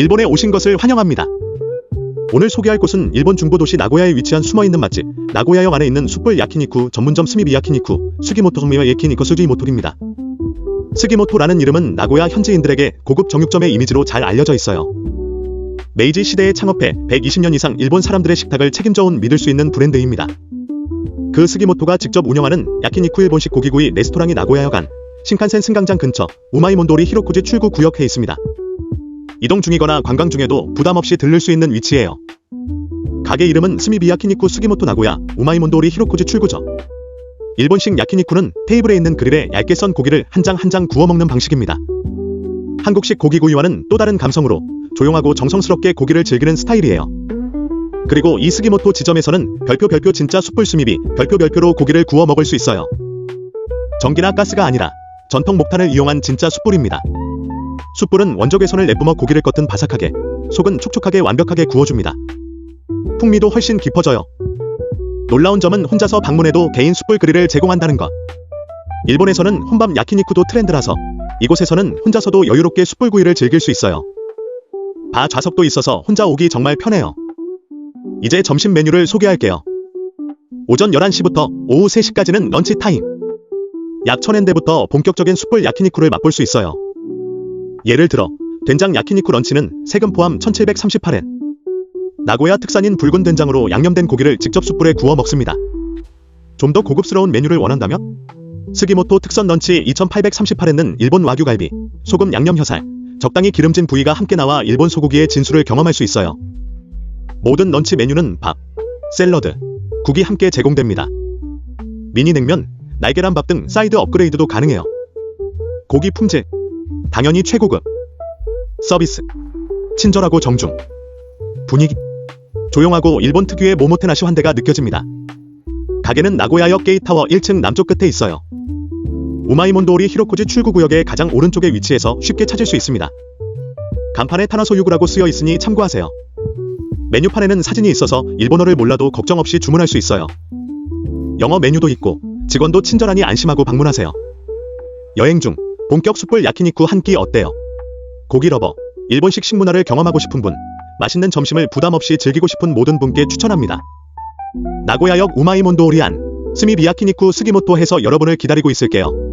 일본에 오신 것을 환영합니다. 오늘 소개할 곳은 일본 중부 도시 나고야에 위치한 숨어있는 맛집 나고야역 안에 있는 숯불 야키니쿠 전문점 스미비 야키니쿠 스기모토 성미와 야키니코 스기모토입니다. 스기모토라는 이름은 나고야 현지인들에게 고급 정육점의 이미지로 잘 알려져 있어요. 메이지 시대에 창업해 120년 이상 일본 사람들의 식탁을 책임져온 믿을 수 있는 브랜드입니다. 그 스기모토가 직접 운영하는 야키니쿠 일본식 고기구이 레스토랑이 나고야역 안 신칸센 승강장 근처 우마이몬도리 히로쿠지 출구 구역에 있습니다. 이동 중이거나 관광 중에도 부담 없이 들를 수 있는 위치예요. 가게 이름은 스미비 야 키니쿠 스기모토 나고야 우마이몬도리 히로쿠지 출구죠. 일본식 야키니쿠는 테이블에 있는 그릴에 얇게 썬 고기를 한 장 한 장 구워 먹는 방식입니다. 한국식 고기구이와는 또 다른 감성으로 조용하고 정성스럽게 고기를 즐기는 스타일이에요. 그리고 이 스기모토 지점에서는 별표 별표 진짜 숯불 스미비 별표 별표로 고기를 구워 먹을 수 있어요. 전기나 가스가 아니라 전통 목탄을 이용한 진짜 숯불입니다. 숯불은 원적외선을 내뿜어 고기를 겉은 바삭하게, 속은 촉촉하게 완벽하게 구워줍니다. 풍미도 훨씬 깊어져요. 놀라운 점은 혼자서 방문해도 개인 숯불 그릴을 제공한다는 것. 일본에서는 혼밥 야키니쿠도 트렌드라서 이곳에서는 혼자서도 여유롭게 숯불 구이를 즐길 수 있어요. 바 좌석도 있어서 혼자 오기 정말 편해요. 이제 점심 메뉴를 소개할게요. 오전 11시부터 오후 3시까지는 런치 타임. 약 1000엔대부터 본격적인 숯불 야키니쿠를 맛볼 수 있어요. 예를 들어 된장 야키니쿠 런치는 세금 포함 1738엔. 나고야 특산인 붉은 된장으로 양념된 고기를 직접 숯불에 구워 먹습니다. 좀 더 고급스러운 메뉴를 원한다면? 스기모토 특선 런치 2838엔은 일본 와규 갈비, 소금 양념 혀살, 적당히 기름진 부위가 함께 나와 일본 소고기의 진수를 경험할 수 있어요. 모든 런치 메뉴는 밥, 샐러드, 국이 함께 제공됩니다. 미니 냉면, 날계란밥 등 사이드 업그레이드도 가능해요. 고기 품질, 당연히 최고급. 서비스, 친절하고 정중. 분위기, 조용하고 일본 특유의 모모테나시 환대가 느껴집니다. 가게는 나고야역 게이타워 1층 남쪽 끝에 있어요. 우마이몬도리 히로코지 출구 구역의 가장 오른쪽에 위치해서 쉽게 찾을 수 있습니다. 간판에 타나소유구라고 쓰여 있으니 참고하세요. 메뉴판에는 사진이 있어서 일본어를 몰라도 걱정 없이 주문할 수 있어요. 영어 메뉴도 있고 직원도 친절하니 안심하고 방문하세요. 여행 중 본격 숯불 야키니쿠 한 끼 어때요? 고기 러버, 일본식 식문화를 경험하고 싶은 분, 맛있는 점심을 부담 없이 즐기고 싶은 모든 분께 추천합니다. 나고야역 우마이몬도 오리안, 스미비야키니쿠 스기모토 해서 여러분을 기다리고 있을게요.